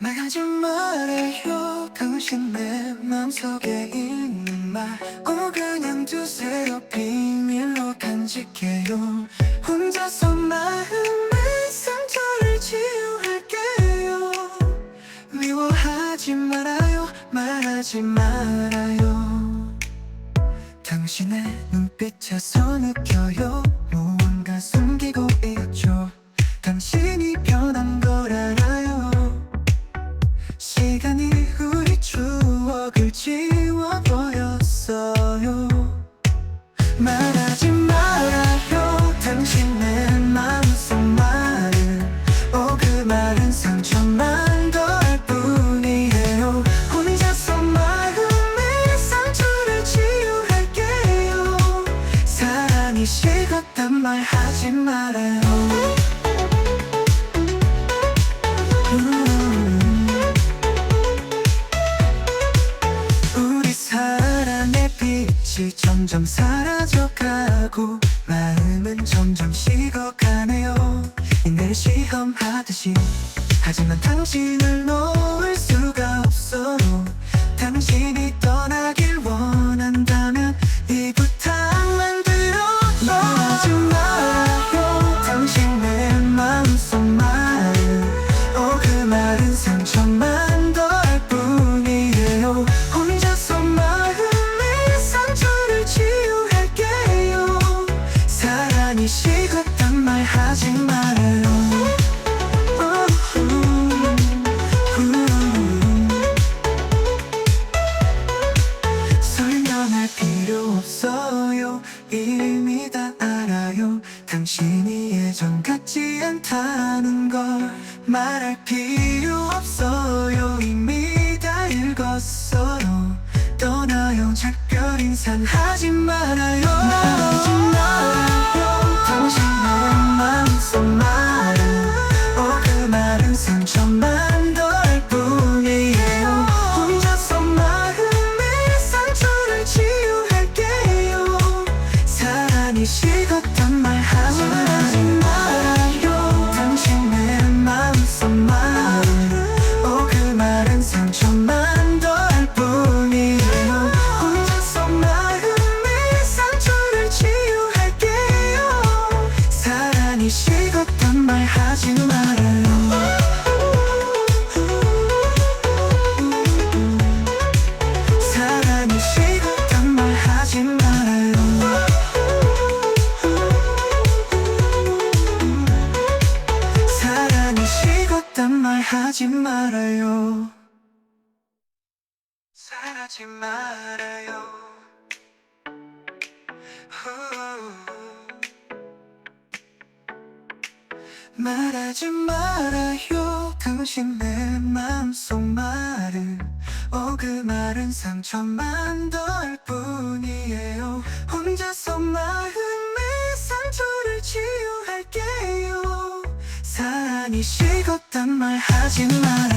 말하지 말아요 당신 내 맘속에 있는 말오 그냥 두세요 비밀로 간직해요. 혼자서 마음의 상처를 치유할게요. 미워하지 말아요 말하지 말아요. 당신의 눈빛에서 느껴요. 무언가 숨기고 있 말은 상처만 더할 뿐이에요. 혼자서 마음의 상처를 치유할게요. 사랑이 식었단 말 하지 말아요. 음. 우리 사랑의 빛이 점점 사라져가고 마음은 점점 인내를 시험하듯이 하지만 당신을 놓을 수 예전 같지 않다는 걸 말할 필요 없어요. 이미 다 읽었어요. 떠나요. 작별 인사는 하지 말아요 말 하지 말아요. 사랑하지 말아요. 후. 말하지 말아요. 당신의 마음속 말을 오그 말은 상처만 더할 뿐이에요. 혼자서 마음의 상처를 사랑이 식었단 말 하지 말아요